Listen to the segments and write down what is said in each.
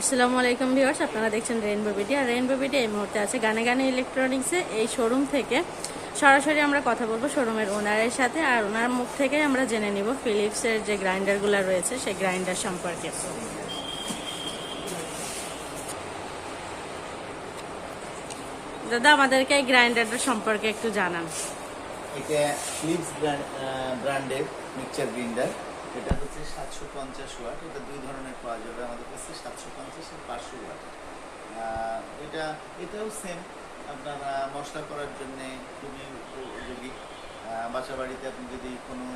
আসসালামু আলাইকুম ভিউয়ার্স, আপনারা দেখছেন রেইনবো বিডি আর রেইনবো বিডি এই মুহূর্তে আছে গানে গানে ইলেকট্রনিক্সে এই শোরুম থেকে। সরাসরি আমরা কথা বলব শোরুমের ওনারের সাথে, আর ওনার মুখ থেকেই আমরা জেনে নিব ফিলিপসের যে গ্রাইন্ডারগুলো রয়েছে, সেই গ্রাইন্ডার সম্পর্কে। দাদা, আমাদেরকে এই গ্রাইন্ডারটা সম্পর্কে একটু জানান। এটা ফিলিপস ব্র্যান্ডের মিক্সচার গ্রিন্ডার এটা হচ্ছে সাতশো পঞ্চাশ ওয়াট এটা দুই ধরনের পাওয়া যাবে। আমাদের কাছে সাতশো পঞ্চাশ আর পাঁচশো ওয়াট। এটা এটাও সেম আপনার মশলা করার জন্য খুবই উপযোগী। বাসা বাড়িতে আপনি যদি কোনো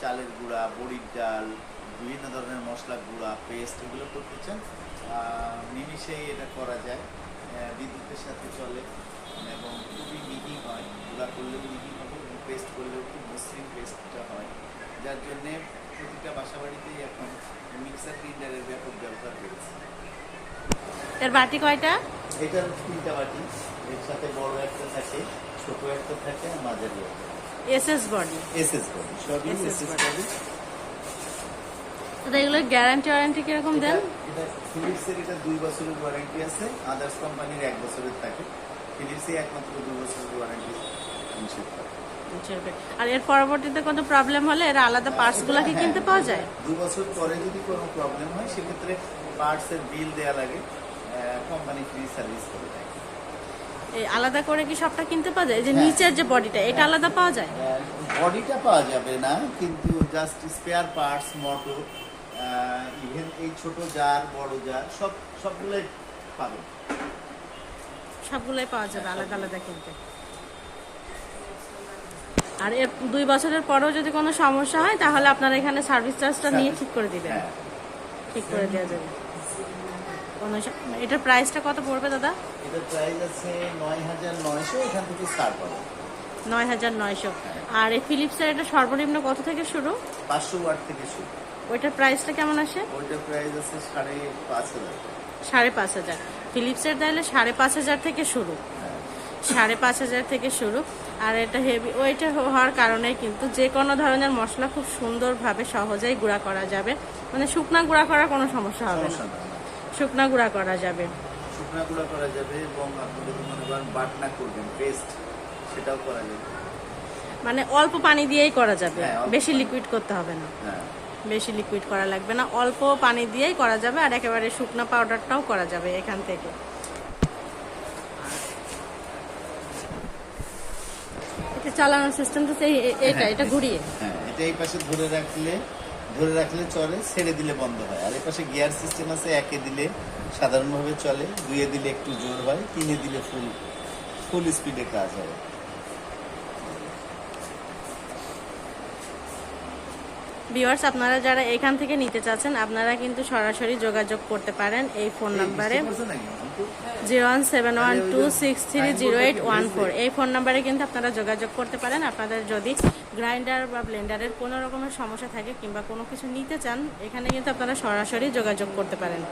চালের গুঁড়া বড়ির ডাল বিভিন্ন ধরনের মশলা গুঁড়া পেস্ট এগুলো করতে চান আহ, নিমিষেই এটা করা যায়। বিদ্যুতের সাথে চলে এবং খুবই মিহি হয়। গুঁড়া করলেও মিহি হবে এবং পেস্ট করলেও খুব মসৃণ পেস্টটা হয়। যার জন্যে প্রতিটা এখন মিক্সার ব্যাপক ব্যবহার রয়েছে এর বাটি কয়টা? এটার তিনটা বাটি। এর সাথে বড় একটা থাকে ছোট একটা থাকে আর মাঝারি একটা S S body. SS body সবই এসএস বডি। এগুলো গ্যারান্টি ওয়ারেন্টি কীরকম দেন? এটা ফিলিপসের এটা দুই বছরের ওয়ারেন্টি আছে আদার্স কোম্পানির এক বছরের থাকে। ফিলিপসে একমাত্র দুই বছরের ওয়ারেন্টি থাকে আর এর পরবর্তীতে কোনো প্রবলেম হলে এর আলাদা পার্টসগুলা কি কিনতে পাওয়া যায়? দু বছর পরে যদি কোনো প্রবলেম হয় সেক্ষেত্রে পার্টস এর বিল দেওয়া লাগে কোম্পানি ফ্রি সার্ভিস করে দেয়। এই আলাদা করে কি সবটা কিনতে পাওয়া যায়? যে হ্যাঁ। নিচের যে বডিটা এটা আলাদা পাওয়া যায়? বডিটা পাওয়া যাবে না কিন্তু just spare parts motor even এই ছোট জার বড় জার সব সবগুলোই পাবেন সবগুলোই পাওয়া যাবে আলাদা আলাদা কিনতে। আর এর দুই বছরের পরেও যদি কোনো সমস্যা হয় তাহলে আপনারা এখানে সার্ভিস চার্জটা নিয়ে ঠিক করে দিবেন। হ্যাঁ। ঠিক করে দেওয়া যাবে। কোনো এটার প্রাইসটা কত পড়বে দাদা? এটার প্রাইস আছে নয় হাজার নয়শো এখান থেকে স্টার্ট হবে। নয় হাজার নয়শো। আর এই ফিলিপসের এটা সর্বনিম্ন কত থেকে শুরু? পাঁচশো ওয়াট থেকে শুরু। ওইটার প্রাইসটা কেমন আসে? ওইটার প্রাইস আছে সাড়ে পাঁচ হাজার। সাড়ে পাঁচ হাজার। ফিলিপসের তাহলে সাড়ে পাঁচ হাজার থেকে শুরু। হ্যাঁ। সাড়ে পাঁচ হাজার থেকে শুরু। আর এটা হেভি ওইটা হওয়ার কারণে কিন্তু যে কোনো ধরনের মশলা খুব সুন্দরভাবে সহজেই গুঁড়া করা যাবে। মানে শুকনা গুঁড়া করার কোনো সমস্যা হবে না। শুকনা গুঁড়া করা যাবে। শুকনা গুঁড়া করা যাবে এবং আপনি যদি মনে করেন বাটনা করবেন পেস্ট সেটাও করা যাবে। মানে অল্প পানি দিয়েই করা যাবে। হ্যাঁ, বেশি লিকুইড করতে হবে না। হ্যাঁ। বেশি লিকুইড করা লাগবে না। অল্প পানি দিয়েই করা যাবে আর একেবারে শুকনা পাউডারটাও করা যাবে এখান থেকে। এটা চালানোর সিস্টেম তো সেই এটা এটা ঘুরিয়ে। হ্যাঁ এটা এই পাশে ধরে রাখলে ধরে রাখলে চলে ছেড়ে দিলে বন্ধ হয়। আর এই পাশে গিয়ার সিস্টেম আছে একে দিলে সাধারণভাবে চলে দুইয়ে দিলে একটু জোর হয় তিনে দিলে ফুল ফুল স্পিডে কাজ হয়। ভিউয়ার্স আপনারা যারা এখান থেকে নিতে চাচ্ছেন আপনারা কিন্তু সরাসরি যোগাযোগ করতে পারেন এই ফোন নাম্বারে? Zero one seven one two six three zero eight one four. এই ফোন নাম্বারে কিন্তু আপনারা যোগাযোগ করতে পারেন। আপনাদের যদি গ্রাইন্ডার বা ব্লেন্ডারের কোনো রকমের সমস্যা থাকে কিংবা কোনো কিছু নিতে চান এখানে কিন্তু আপনারা সরাসরি যোগাযোগ করতে পারেন।